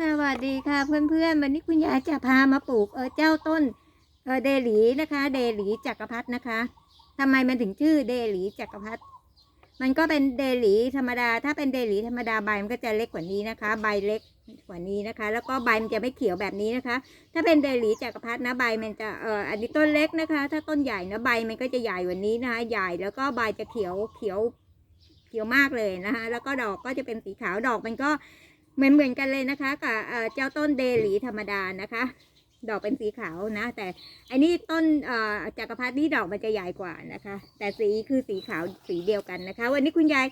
สวัสดีค่ะเพื่อนๆ วันนี้คุณยายจะพามาปลูกเออเจ้าต้นเออเดหลีนะคะ เดหลีจักรพรรดินะคะทำไมมันถึงชื่อเดหลีจักรพรรดิมันก็เป็นเดหลีธรรมดา ถ้าเป็นเดหลีธรรมดาใบมันก็จะเล็กกว่านี้นะคะ ใบเล็กกว่านี้นะคะ แล้วก็ใบมันจะไม่เขียวแบบนี้นะคะ ถ้าเป็นเดลีจักรพรรดินะใบมันจะเอออันนี้ต้นเล็กนะคะ ถ้าต้นใหญ่นะใบมันก็จะใหญ่กว่านี้นะคะ ใหญ่แล้วก็ใบจะเขียวเขียวเขียวมากเลยนะคะ แล้วก็ดอกก็จะเป็นสีขาวดอกมันก็ เหมือนเหมือนกันเลยนะคะกับเจ้าต้นเดลีธรรมดานะคะ ดอกเป็นสีขาวนะ แต่อันนี้ต้นจักรพรรดินี่ดอกมันจะใหญ่กว่านะคะ แต่สีคือสีขาวสีเดียวกันนะคะ วันนี้คุณยาย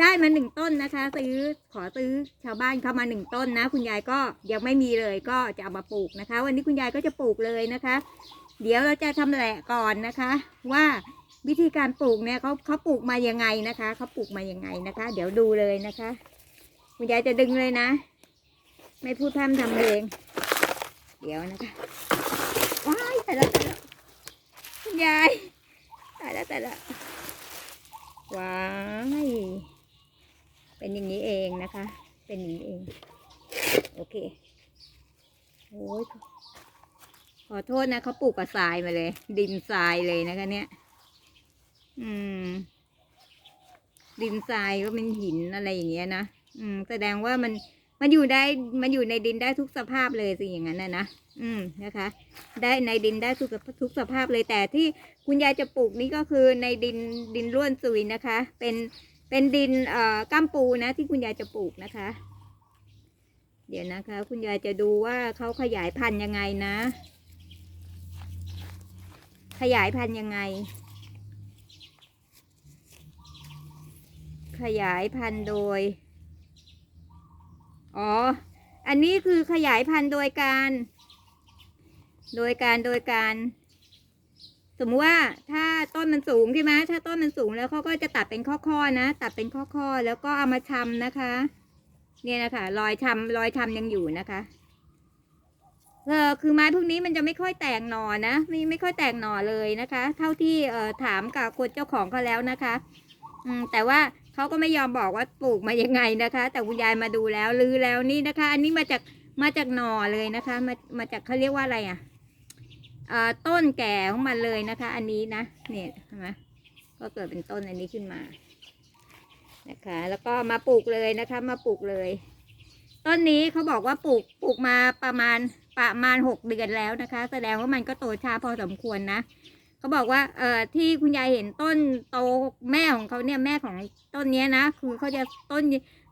ได้มาหนึ่งต้นนะคะ ซื้อขอซื้อชาวบ้านเข้ามาหนึ่งต้นนะ คุณยายก็ยังไม่มีเลยก็จะเอามาปลูกนะคะ วันนี้คุณยายก็จะปลูกเลยนะคะ เดี๋ยวเราจะทำแหละก่อนนะคะ ว่าวิธีการปลูกเนี่ยเขาเขาปลูกมายังไงนะคะเขาปลูกมายังไงนะคะ เดี๋ยวดูเลยนะคะ คุณยายจะดึงเลยนะ ไม่พูดพร่ำทำเพลง เดี๋ยวนะคะว้ายแต่ละแต่ละคุณยายแต่ละแต่ละว้ายเป็นอย่างนี้เองนะคะ เป็นอย่างนี้เอง โอเคโอ้ยขอโทษนะเขาปลูกกับทรายมาเลย ดินทรายเลยนะคะเนี่ย อืม ดินทรายก็เป็นหินอะไรอย่างเงี้ยนะ อืม แสดงว่ามันมันอยู่ได้มันอยู่ในดินได้ทุกสภาพเลยสิอย่างนั้นนะนะอืมนะคะ ได้ในดินได้ทุกทุกสภาพเลยแต่ที่คุณยายจะปลูกนี่ก็คือในดินดินร่วนซุยนะคะ เป็นเป็นดินเอ่อก้ามปูนะที่คุณยายจะปลูกนะคะ เดี๋ยวนะคะ คุณยายจะดูว่าเขาขยายพันธุ์ยังไงนะ ขยายพันธุ์ยังไง ขยายพันธุ์โดย อ๋อ อันนี้คือขยายพันธุ์โดยการ โดยการโดยการ สมมติว่าถ้าต้นมันสูงใช่ไหมถ้าต้นมันสูงแล้วเขาก็จะตัดเป็นข้อๆนะ ตัดเป็นข้อๆแล้วก็เอามาชำนะคะ เนี่ยนะคะ รอยชำรอยชำยังอยู่นะคะเออคือไม้พวกนี้มันจะไม่ค่อยแตกหน่อนะไม่ไม่ค่อยแตกหน่อเลยนะคะ เท่าที่เอ่อถามกับคนเจ้าของเขาแล้วนะคะ อืมแต่ว่า เขาก็ไม่ยอมบอกว่าปลูกมายังไงนะคะ แต่คุณยายมาดูแล้วลือแล้วนี่นะคะ อันนี้มาจากมาจากหน่อเลยนะคะ มามาจากเขาเรียกว่าอะไรอะเอ่อต้นแก่ของมันเลยนะคะ อันนี้นะเนี่ยเห็นไหมก็เกิดเป็นต้นอันนี้ขึ้นมานะคะ แล้วก็มาปลูกเลยนะคะ มาปลูกเลย ต้นนี้เขาบอกว่าปลูกปลูกมาประมาณประมาณหกเดือนแล้วนะคะ แสดงว่ามันก็โตช้าพอสมควรนะ เขาบอกว่าเอ่อที่คุณยายเห็นต้นโตแม่ของเขาเนี่ยแม่ของต้นเนี้ยนะ คือเขาจะต้น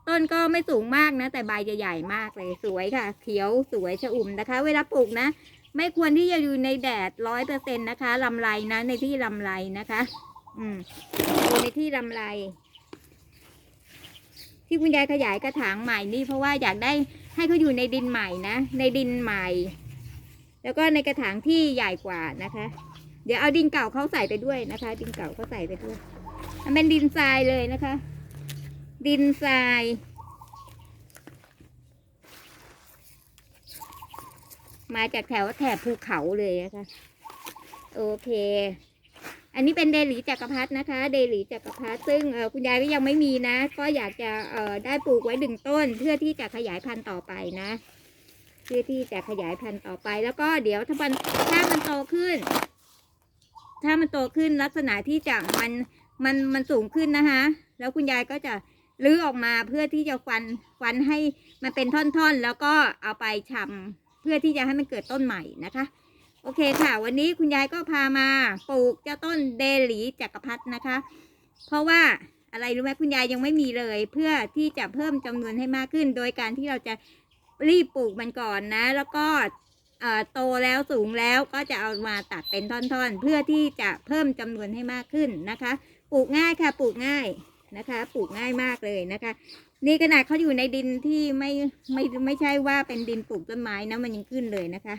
ต้นก็ไม่สูงมากนะ แต่ใบจะใหญ่มากเลยสวยค่ะ เขียวสวยชอุ่มนะคะ เวลาปลูกนะ ไม่ควรที่จะอยู่ในแดดร้อยเปอร์เซ็นต์นะคะลำไรนะ ในที่ลำไรนะคะ อืมอยู่ในที่ลำไร ที่คุณยายขยายกระถางใหม่นี่เพราะว่าอยากได้ให้เขาอยู่ในดินใหม่นะในดินใหม่ แล้วก็ในกระถางที่ใหญ่กว่านะคะ เดี๋ยวเอาดินเก่าเขาใส่ไปด้วยนะคะ ดินเก่าเขาใส่ไปด้วยมันเป็นดินทรายเลยนะคะ ดินทรายมาจากแถวแถบภูเขาเลยนะคะ โอเค อันนี้เป็นเดลีจักรพรรดินะคะ เดลีจักรพรรดิซึ่งคุณยายก็ยังไม่มีนะ ก็อยากจะได้ปลูกไว้หนึ่งต้น เพื่อที่จะขยายพันธุ์ต่อไปนะ เพื่อที่จะขยายพันธุ์ต่อไป แล้วก็เดี๋ยวถ้ามันถ้ามันโตขึ้น ถ้ามันโตขึ้นลักษณะที่จะมันมันมันสูงขึ้นนะคะ แล้วคุณยายก็จะลื้อออกมาเพื่อที่จะฟันฟันให้มันเป็นท่อนๆ แล้วก็เอาไปชำเพื่อที่จะให้มันเกิดต้นใหม่นะคะ โอเคค่ะ วันนี้คุณยายก็พามาปลูกเจ้าต้นเดลีจักรพรรดินะคะ เพราะว่าอะไรรู้ไหมคุณยายยังไม่มีเลย เพื่อที่จะเพิ่มจำนวนให้มากขึ้น โดยการที่เราจะรีบปลูกมันก่อนนะ แล้วก็ โตแล้วสูงแล้วก็จะเอามาตัดเป็นท่อนๆ เพื่อที่จะเพิ่มจำนวนให้มากขึ้นนะคะ ปลูกง่ายค่ะ ปลูกง่ายนะคะ ปลูกง่ายมากเลยนะคะ นี่ขนาดเขาอยู่ในดินที่ไม่ไม่ไม่ใช่ว่าเป็นดินปลูกต้นไม้นะมันยังขึ้นเลยนะคะ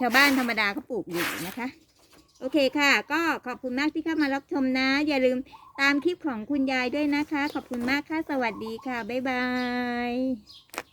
ชาวบ้านธรรมดาเขาปลูกอยู่นะคะ โอเคค่ะ ก็ขอบคุณมากที่เข้ามารับชมนะ อย่าลืมตามคลิปของคุณยายด้วยนะคะ ขอบคุณมากค่ะ สวัสดีค่ะ บ๊ายบาย